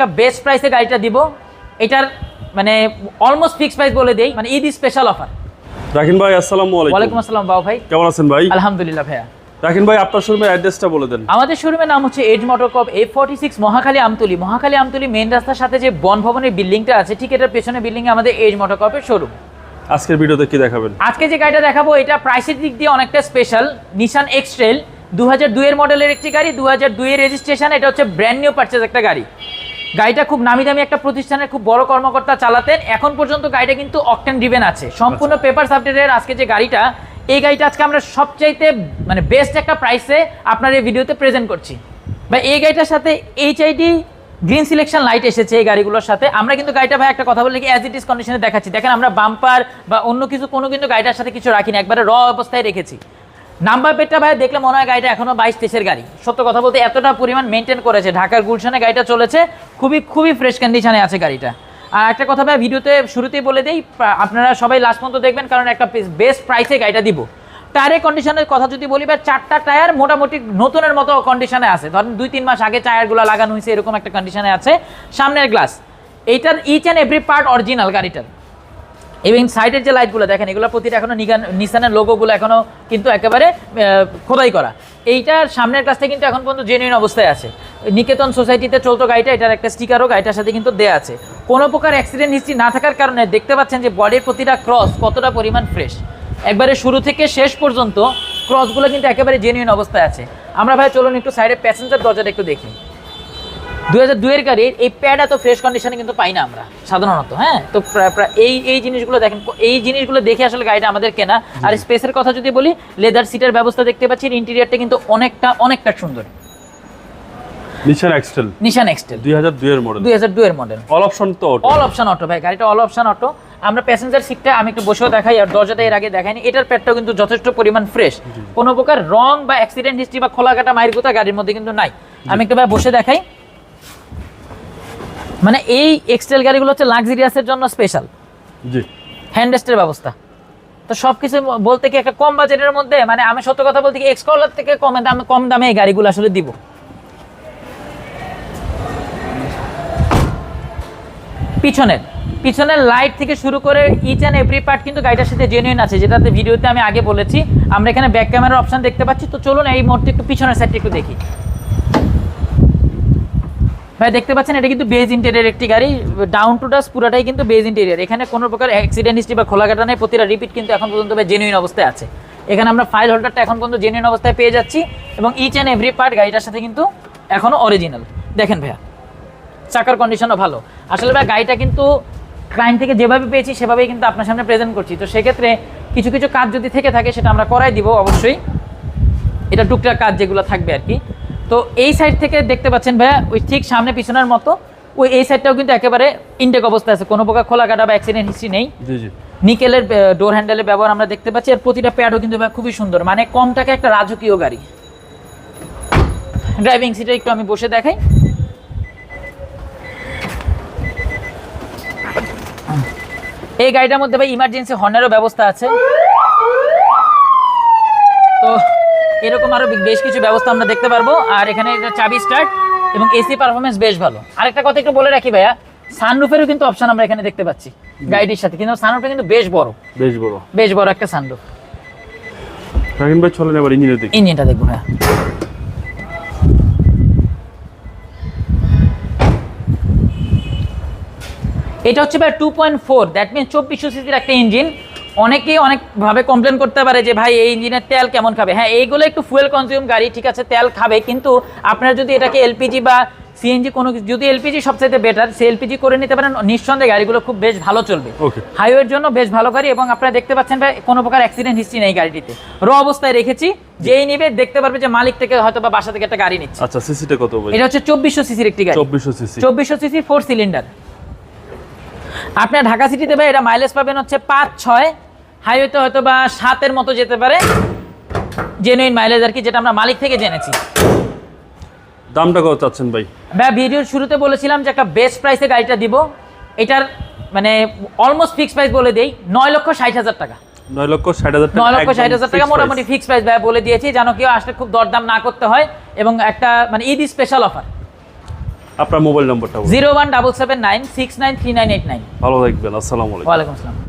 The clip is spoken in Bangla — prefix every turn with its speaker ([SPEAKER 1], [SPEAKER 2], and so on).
[SPEAKER 1] একটা বেস্ট প্রাইসে গাড়িটা দিব। এটার মানে অলমোস্ট ফিক্স প্রাইস বলে দেই মানে ঈদ স্পেশাল অফার
[SPEAKER 2] রাকিন ভাই আসসালামু আলাইকুম।
[SPEAKER 1] ওয়ালাইকুম
[SPEAKER 2] আলাইকুম
[SPEAKER 1] আসসালাম বাবু ভাই।
[SPEAKER 2] কেমন আছেন ভাই?
[SPEAKER 1] আলহামদুলিল্লাহ ভাইয়া।
[SPEAKER 2] রাকিন ভাই আপনার শোরুমের অ্যাড্রেসটা বলে দেন।
[SPEAKER 1] আমাদের শোরুমের নাম হচ্ছে edge motor corp A forty six Mohakhali Amtoli. Mohakhali Amtoli main রাস্তার সাথে যে বন ভবনের বিল্ডিংটা আছে ঠিক এটার পেছনে বিল্ডিং এ আমাদের এজ মোটর কপের শোরুম
[SPEAKER 2] আজকের ভিডিওতে কি দেখাবেন?
[SPEAKER 1] আজকে যে গাড়িটা দেখাবো এটা প্রাইসের দিক দিয়ে অনেকটা স্পেশাল নিশান এক্সট্রেল দু হাজার দুইয়ের মডেলের একটি গাড়ি দু হাজার দুইয়ের রেজিস্ট্রেশন এটা হচ্ছে ব্র্যান্ড নিউ পারচেজ একটা গাড়ি। গাড়িটা খুব নামি দামি একটা প্রতিষ্ঠানের খুব বড় কর্মকর্তা চালাতেন। এখন পর্যন্ত গাড়িটা কিন্তু অকটেন ড্রিভেন আছে। সম্পূর্ণ পেপার সাবজেক্টের আজকে যে গাড়িটা এই গাড়িটা আজকে আমরা সবচাইতে মানে বেস্ট একটা প্রাইসে আপনার এই ভিডিওতে প্রেজেন্ট করছি। বা এই গাড়িটার সাথে এইচআইডি গ্রিন সিলেকশন লাইট এসেছে এই গাড়িগুলোর সাথে। আমরা কিন্তু গাড়িটা ভাই একটা কথা বলে কি অ্যাজ ইট ইস কন্ডিশনে দেখাচ্ছি। দেখেন আমরা বাম্পার বা অন্য কিছু কোনো কিন্তু গাড়িটার সাথে কিছু রাখিনি একবারে র অবস্থায় রেখেছি। নাম্বার প্লেটটা ভাই দেখলে মনে হয় গাড়িটা এখনও বাইশ তেইশের গাড়ি। সত্য কথা বলতে এতটা পরিমাণ মেনটেন করেছে। ঢাকার গুলশানে গাড়িটা চলেছে। খুবই খুবই ফ্রেশ কন্ডিশনে আছে গাড়িটা। আর একটা কথা ভাই, ভিডিওতে শুরুতেই বলে দিই আপনারা সবাই লাস্ট পর্যন্ত দেখবেন, কারণ একটা বেস্ট প্রাইসে গাড়িটা দিব। টায়ারের কন্ডিশনের কথা যদি বলি বা চারটা টায়ার মোটামুটি নতুনের মতো কন্ডিশনে আছে। ধরেন দুই, তিন মাস আগে টায়ারগুলো লাগানো হয়েছে, এরকম একটা কন্ডিশনে আছে। সামনের গ্লাস এইটার each and every part original গাড়িটার। এবং সাইডের যে লাইটগুলো দেখেন, এগুলো প্রতিটা এখনও নিগান নিসানের লোগোগুলো এখনও কিন্তু একেবারে খোদাই করা। এইটার সামনের কাছটা কিন্তু এখন পর্যন্ত জেনুইন অবস্থায় আছে। নিকেতন সোসাইটিতে চলতো গাড়িটা, এটার একটা স্টিকারও গাড়িটার সাথে কিন্তু দেয়া আছে। কোনো প্রকার অ্যাক্সিডেন্ট হিস্ট্রি না থাকার কারণে দেখতে পাচ্ছেন যে বডির প্রতিটা ক্রস কতটা পরিমাণ ফ্রেশ একবারে শুরু থেকে শেষ পর্যন্ত ক্রসগুলো কিন্তু একেবারে জেনুইন অবস্থায় আছে। আমরা ভাই, চলুন একটু সাইডে প্যাসেঞ্জার দরজাটা একটু দেখি। দুই হাজার দুইয়ের গাড়ির এই প্যাড এত ফ্রেশ কন্ডিশনে কিন্তু পাই না আমরা সাধারণত হ্যাঁ? তো এই এই জিনিসগুলো দেখেন এই জিনিসগুলো দেখে আসলে গাড়িটা আমাদের কেনা। আর স্পেসের কথা যদি বলি লেদার সিটের ব্যবস্থা দেখতে পাচ্ছি ইন্টেরিয়ারটা কিন্তু অনেকটা অনেকটা সুন্দর।
[SPEAKER 2] Nissan Xtrail
[SPEAKER 1] Nissan Xtrail
[SPEAKER 2] model
[SPEAKER 1] model
[SPEAKER 2] all option তো।
[SPEAKER 1] অল অপশন অটো ভাই গাড়িটা অল অপশন অটো আমরা প্যাসেঞ্জার সিটটা আমি একটু বসেও দেখাই আর দরজাটা এর আগে দেখাইনি এটার প্যাডটাও কিন্তু যথেষ্ট পরিমাণ ফ্রেশ কোনো প্রকার রং বা অ্যাক্সিডেন্ট হিস্ট্রি বা খোলা কাটা মায়ের কোথা গাড়ির মধ্যে কিন্তু নাই। আমি একটু ভাই বসে দেখাই। মানে এই এক্সটেল গাড়িগুলো হচ্ছে লাক্সারিয়াসের জন্য স্পেশাল
[SPEAKER 2] জি।
[SPEAKER 1] হ্যান্ডেস্টের ব্যবস্থা। তো সব কিছু বলতে কি একটা কম বাজেটের মধ্যে মানে আমি সত্য কথা বলতে কি এক্সকলার থেকে কম দামে কম দামে এই গাড়িগুলো আসলে দিব। পিছনের পিছনের লাইট থেকে শুরু করে ইচ অ্যান্ড এভরি পার্ট কিন্তু গাড়িটার সাথে জেনুইন আছে যেটাতে ভিডিওতে আমি আগে বলেছি। আমরা এখানে ব্যাক ক্যামেরার অপশন দেখতে পাচ্ছি। তো চলুন এই মুহূর্তে একটু পিছনের সাইডটা একটু দেখি। ভাই, দেখতে পাচ্ছেন, এটা কিন্তু বেজ ইন্টেরিয়ার একটি গাড়ি। ডাউন টু ডাস পুরাটাই কিন্তু বেজ ইন্টেরিয়ার এখানে কোনো প্রকার অ্যাক্সিডেন্ট হিস্ট্রি বা খোলা কাটা নেই, প্রতিটা রিপিট কিন্তু এখন পর্যন্ত ভাই জেনুইন অবস্থায় আছে। এখানে আমরা ফাইল হোল্ডারটা এখন পর্যন্ত জেনুইন অবস্থায় পেয়ে যাচ্ছি এবং ইচ অ্যান্ড এভরি পার্ট গাড়িটার সাথে কিন্তু এখনও অরিজিনাল দেখেন ভাইয়া, চাকার কন্ডিশনও ভালো। আসলে ভাই, গাড়িটা কিন্তু ক্লায়েন্ট থেকে যেভাবে পেয়েছি, সেভাবেই কিন্তু আপনার সামনে প্রেজেন্ট করছি। তো সেক্ষেত্রে কিছু কিছু কাজ যদি থেকে থাকে, সেটা আমরা করাই দিব অবশ্যই। এটা টুকটাক কাজ যেগুলো থাকবে আর কি। তো এই সাইড থেকে দেখতে পাচ্ছেন ভাইয়া ওই ঠিক সামনে পিছনের মতো ওই এই সাইডটাও কিন্তু একেবারে ইনটেক অবস্থা আছে। কোনো প্রকার খোলা কাটা বা অ্যাক্সিডেন্ট হিস্ট্রি নেই। নিকেলের ডোর হ্যান্ডেলের ব্যবহার আমরা দেখতে পাচ্ছি। আর প্রতিটা প্যাডও কিন্তু ভাই খুবই সুন্দর। মানে কম টাকা একটা রাজকীয় গাড়ি। ড্রাইভিং সিটে একটু আমি বসে দেখাই। এই গাড়িটার মধ্যে ভাই ইমার্জেন্সি হর্নেরও ব্যবস্থা আছে তো এরকম আরও বেশ কিছু ব্যবস্থা আমরা দেখতে পারব। আর এখানে এটা চাবি স্টার্ট এবং এসি পারফরমেন্স বেশ ভালো। আরেকটা কথা একটু বলে রাখি ভাইয়া সানরুফেরও কিন্তু অপশন আমরা এখানে দেখতে পাচ্ছি গাড়িটির সাথে। কিন্তু সানরুফটা কিন্তু বেশ বড়।
[SPEAKER 2] বেশ বড়।
[SPEAKER 1] বেশ বড় একটা সানরুফ
[SPEAKER 2] রাকিন ভাই চলেন এবার ইঞ্জিনের দিকে।
[SPEAKER 1] ইঞ্জিনটা দেখব হ্যাঁ এটা হচ্ছে ভাই two point four that means চব্বিশশো সিসির একটা ইঞ্জিন অনেকেই অনেকভাবে কমপ্লেন করতে পারে যে ভাই এই ইঞ্জিনের তেল কেমন খাবে? হ্যাঁ এইগুলো একটু ফুয়েল কনজিউম গাড়ি ঠিক আছে তেল খাবে কিন্তু আপনার যদি এটাকে এলপিজি বা সিএনজি কোনো যদি এলপিজি সবচাইতে বেটার সে এলপিজি করে নিতে পারেন নিঃসন্দেহে গাড়িগুলো খুব বেশ ভালো চলবে। হাইওয়ের জন্য বেশ ভালো গাড়ি এবং আপনারা দেখতে পাচ্ছেন ভাই কোনো প্রকার অ্যাক্সিডেন্ট হিস্ট্রি নেই গাড়িটিতে। র অবস্থায় রেখেছি যেই নিবে দেখতে পারবে যে মালিক থেকে হয়তো বা বাসা থেকে একটা গাড়ি নিচ্ছে।
[SPEAKER 2] আচ্ছা সিসিটা কত
[SPEAKER 1] এটা হচ্ছে চব্বিশশো সিসির একটি গাড়ি।
[SPEAKER 2] চব্বিশশো সিসি।
[SPEAKER 1] চব্বিশশো সিসি ফোর সিলিন্ডার আপনার ঢাকা সিটিতে ভাই এটা মাইলেজ পাবেন হচ্ছে পাঁচ ছয়। হাইওয়েতে হয়তো বা সাতের মতো যেতে পারে। জেনুইন মাইলেজ আর কি যেটা আমরা মালিক থেকে জেনেছি।
[SPEAKER 2] দামটা কত চাচ্ছেন ভাই?
[SPEAKER 1] ভাই ভিডিওর শুরুতে বলেছিলাম যে একটা বেস্ট প্রাইসে গাড়িটা দিব। এটার মানে অলমোস্ট ফিক্স প্রাইস বলে দেই নয় লক্ষ ষাট হাজার টাকা।
[SPEAKER 2] নয় লক্ষ ষাট হাজার টাকা
[SPEAKER 1] নয় লক্ষ ষাট হাজার টাকা মোটামুটি। ফিক্স প্রাইস ভাই বলে দিয়েছি। যেন কেউ আসলে খুব দরদাম না করতে হয় এবং একটা মানে ঈদ স্পেশাল অফার
[SPEAKER 2] আপনার মোবাইল নম্বরটা।
[SPEAKER 1] Zero one double seven nine six nine three nine eight nine.
[SPEAKER 2] ভালো থাকবেন আসসালামু আলাইকুম।
[SPEAKER 1] ওয়ালাইকুম আসসালাম।